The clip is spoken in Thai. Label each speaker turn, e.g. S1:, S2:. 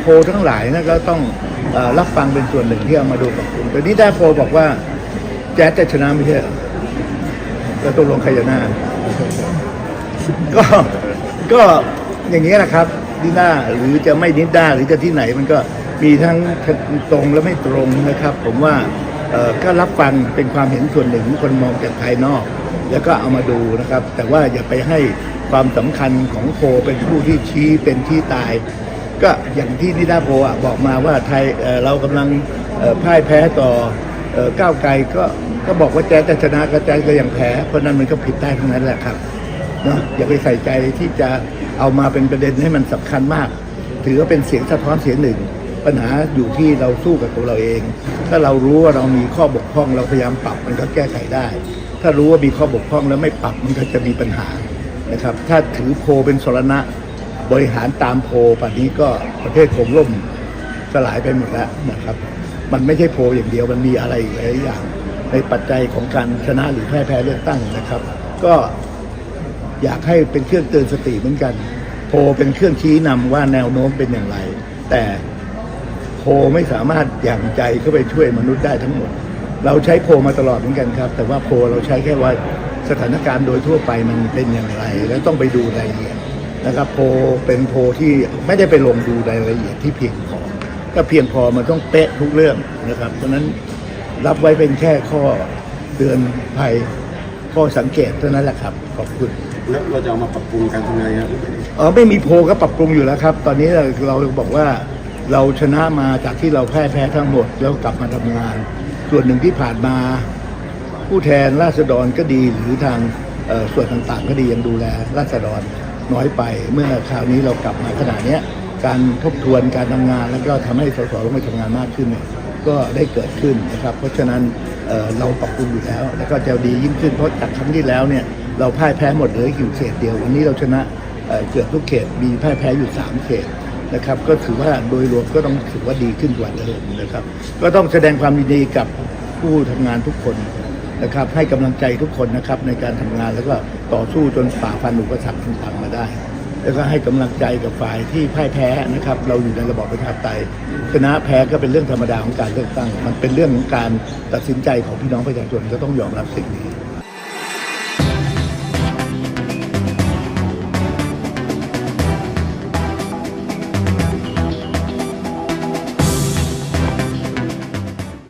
S1: โพทั้งหลายนะก็ต้องรับฟังเป็นส่วนหนึ่งที่เอามาดูกับคุณแต่นี่ได้โพบอกว่า แจ๊สจะชนะไม่ใช่เหรอแล้วตกลงใครจะหน้าก็ก็อย่างนี้นะครับนิด้าหรือจะไม่นิด้าหรือจะที่ไหนมันก็มีทั้งตรงและไม่ตรงนะครับ ผมว่าก็รับฟังเป็นความเห็นส่วนหนึ่งของคนมองจากภายนอก แล้วก็เอามาดูนะครับ แต่ว่าอย่าไปให้ความสำคัญของโพเป็นผู้ที่ชี้เป็นที่ตาย ก็อย่างที่นิดาโพบอกมาว่าไทยเรากำลังพ่ายแพ้ต่อก้าวไกลก็ก็บอกว่าแจ๊จะชนะก็แจ๊ก็ยังแพ้ เพราะนั้นมันก็ผิดได้ทั้งนั้นแหละครับเนาะอย่าไปใส่ใจที่จะเอามาเป็นประเด็นให้มันสำคัญมาก ถือว่าเป็นเสียงสะท้อนเสียงหนึ่ง ปัญหาอยู่ที่เราสู้กับตัวเราเอง ถ้าเรารู้ว่าเรามีข้อบกพร่องเราพยายามปรับมันก็แก้ไขได้ ถ้ารู้ว่ามีข้อบกพร่องแล้วไม่ปรับมันก็จะมีปัญหานะครับ ถ้าถือโพเป็นสรณะ บริหารตามโพป่านนี้ก็ประเทศคงล่มสลายไปหมดแล้วนะครับ มันไม่ใช่โพอย่างเดียวมันมีอะไรอีกหลายอย่าง ในปัจจัยของการชนะหรือแพ้แพ้เลือกตั้งนะครับ ก็อยากให้เป็นเครื่องเตือนสติเหมือนกัน โพเป็นเครื่องชี้นำว่าแนวโน้มเป็นอย่างไร แต่โพไม่สามารถอย่างใจเข้าไปช่วยมนุษย์ได้ทั้งหมด เราใช้โพมาตลอดเหมือนกันครับ แต่ว่าโพเราใช้แค่ว่าสถานการณ์โดยทั่วไปมันเป็นอย่างไร แล้วต้องไปดูรายละเอียด นะครับโพลเป็นโพลที่ไม่ได้ไปลงดูรายละเอียดที่เพียงพอถ้าเพียงพอมันต้องเป๊ะทุกเรื่องนะครับเพราะฉะนั้นรับไว้เป็นแค่ข้อเตือนภัยข้อสังเกตเท่านั้นแหละครับ ขอบคุณ
S2: แล้วเราจะเอามาปรับปรุงการทำงานครับ
S1: เออไม่มีโพลก็ปรับปรุงอยู่แล้วครับ ตอนนี้เราเราบอกว่าเราชนะมาจากที่เราแพ้แพ้ทั้งหมดแล้วกลับมาทำงาน ส่วนหนึ่งที่ผ่านมา ผู้แทนราษฎรก็ดีหรือทางเอ่อส่วนต่างๆ ก็ดียังดูแลราษฎร น้อยไปเมื่อคราวนี้เรากลับมาขนาดนี้การทบทวนการทำงาน แล้วก็ทำให้สสลงไปทำงานมากขึ้นเนี่ยก็ได้เกิดขึ้นนะครับ เพราะฉะนั้นเเราปรับปรุงอยู่แล้ว แล้วก็จะดียิ่งขึ้นเพราะจากครั้งที่แล้วเนี่ยเราพ่ายแพ้หมดเลยอยู่เขตเดียว วันนี้เราชนะเเกือบทุกเขตมีพ่ายแพ้อยู่สามเขตนะครับ ก็ถือว่าโดยรวมก็ต้องถือว่าดีขึ้นกว่าเดิมนะครับ ก็ต้องแสดงความยินดีกับผู้ทำงานทุกคน นะครับให้กำลังใจทุกคนนะครับในการทำงานแล้วก็ต่อสู้จนฝ่าฟันอุปสรรคต่างๆมาได้ แล้วก็ให้กำลังใจกับฝ่ายที่พ่ายแพ้นะครับ เราอยู่ในระบอบประชาธิปไตยชนะแพ้ก็เป็นเรื่องธรรมดาของการเลือกตั้ง มันเป็นเรื่องของการตัดสินใจของพี่น้องประชาชนก็ต้องยอมรับสิ่งนี้